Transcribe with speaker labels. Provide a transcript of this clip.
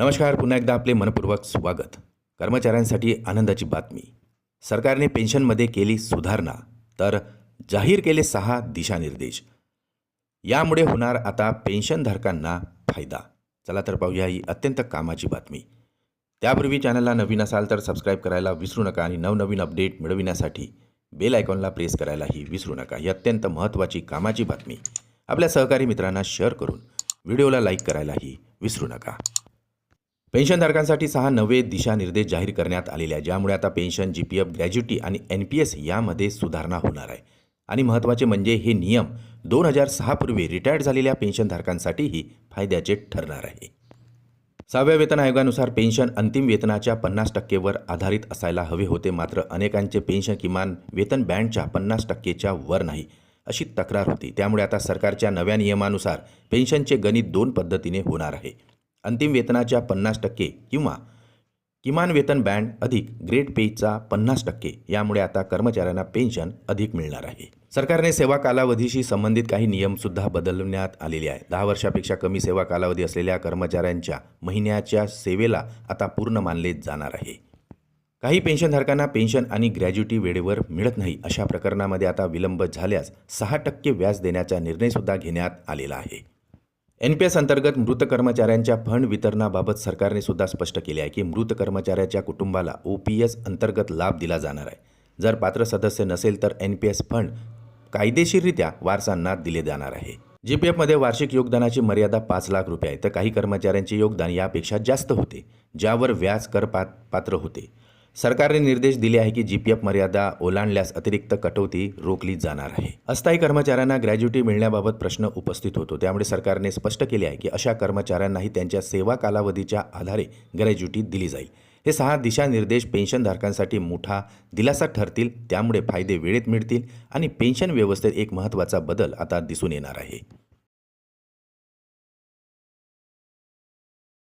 Speaker 1: नमस्कार पुन्हा एकदा आपले मनपूर्वक स्वागत. कर्मचाऱ्यांसाठी आनंदाची बातमी. सरकारने पेन्शनमध्ये केली सुधारणा तर जाहीर केले सहा दिशानिर्देश. यामुळे होणार आता पेन्शनधारकांना फायदा. चला तर पाहूया ही अत्यंत कामाची बातमी. त्यापूर्वी चॅनलला नवीन असाल तर सबस्क्राईब करायला विसरू नका आणि नवनवीन अपडेट मिळविण्यासाठी बेल आयकॉनला प्रेस करायलाही विसरू नका. ही अत्यंत महत्त्वाची कामाची बातमी. आपल्या सहकारी मित्रांना शेअर करून व्हिडिओला लाईक करायलाही विसरू नका. पेन्शनधारकांसाठी सहा नवे दिशानिर्देश जाहीर करण्यात आलेले आहे ज्यामुळे आता pension G P F gratuity आणि एन पी एस यामध्ये सुधारणा होणार आहे. आणि महत्त्वाचे म्हणजे हे नियम दोन हजार सहापूर्वी रिटायर्ड झालेल्या पेन्शनधारकांसाठीही फायद्याचे ठरणार आहे. सहाव्या वेतन आयोगानुसार पेन्शन अंतिम वेतनाच्या पन्नास टक्केवर आधारित असायला हवे होते मात्र अनेकांचे पेन्शन किमान वेतन बँडच्या पन्नास टक्केच्या वर नाही अशी तक्रार होती. त्यामुळे आता सरकारच्या नव्या नियमानुसार पेन्शनचे गणित दोन पद्धतीने होणार आहे. अंतिम वेतनाच्या पन्नास टक्के किंवा किमान वेतन बँड अधिक ग्रेड पेचा पन्नास टक्के यामुळे आता कर्मचाऱ्यांना पेन्शन अधिक मिळणार आहे. सरकारने सेवा कालावधीशी संबंधित काही नियमसुद्धा बदलण्यात आलेले आहे दहा वर्षापेक्षा कमी सेवा कालावधी असलेल्या कर्मचाऱ्यांच्या महिन्याच्या सेवेला आता पूर्ण मानले जाणार आहे. काही पेन्शनधारकांना पेन्शन आणि ग्रॅज्युटी वेळेवर मिळत नाही अशा प्रकरणामध्ये आता विलंब झाल्यास सहा टक्के व्याज देण्याचा निर्णयसुद्धा घेण्यात आलेला आहे. एन पी एस अंतर्गत मृत कर्मचाऱ्यांच्या फंड वितरणाबाबत सरकारने सुद्धा स्पष्ट केले आहे की मृत कर्मचाऱ्याच्या कुटुंबाला ओ पी एस अंतर्गत लाभ दिला जाणार आहे. जर पात्र सदस्य नसेल तर एन पी एस फंड कायदेशीररित्या वारसांना दिले जाणार आहे. जी पी एफमध्ये वार्षिक योगदानाची मर्यादा पाच लाख रुपये आहे. तर काही कर्मचाऱ्यांचे योगदान यापेक्षा जास्त होते ज्यावर व्याज कर पात पात्र होते. सरकारने निर्देश दिले आहे की जी पी एफ मर्यादा ओलांडल्यास अतिरिक्त कटौती रोखली जाणार आहे. अस्थायी कर्मचाऱ्यांना ग्रॅज्युटी मिळण्याबाबत प्रश्न उपस्थित होतो. त्यामुळे सरकारने स्पष्ट केले आहे की अशा कर्मचाऱ्यांनाही त्यांच्या सेवा कालावधीच्या आधारे ग्रॅज्युटी दिली जाईल. हे सहा दिशानिर्देश पेन्शनधारकांसाठी मोठा दिलासा ठरतील. त्यामुळे फायदे वेळेत मिळतील आणि पेन्शन व्यवस्थेत एक महत्त्वाचा बदल आता दिसून येणार आहे.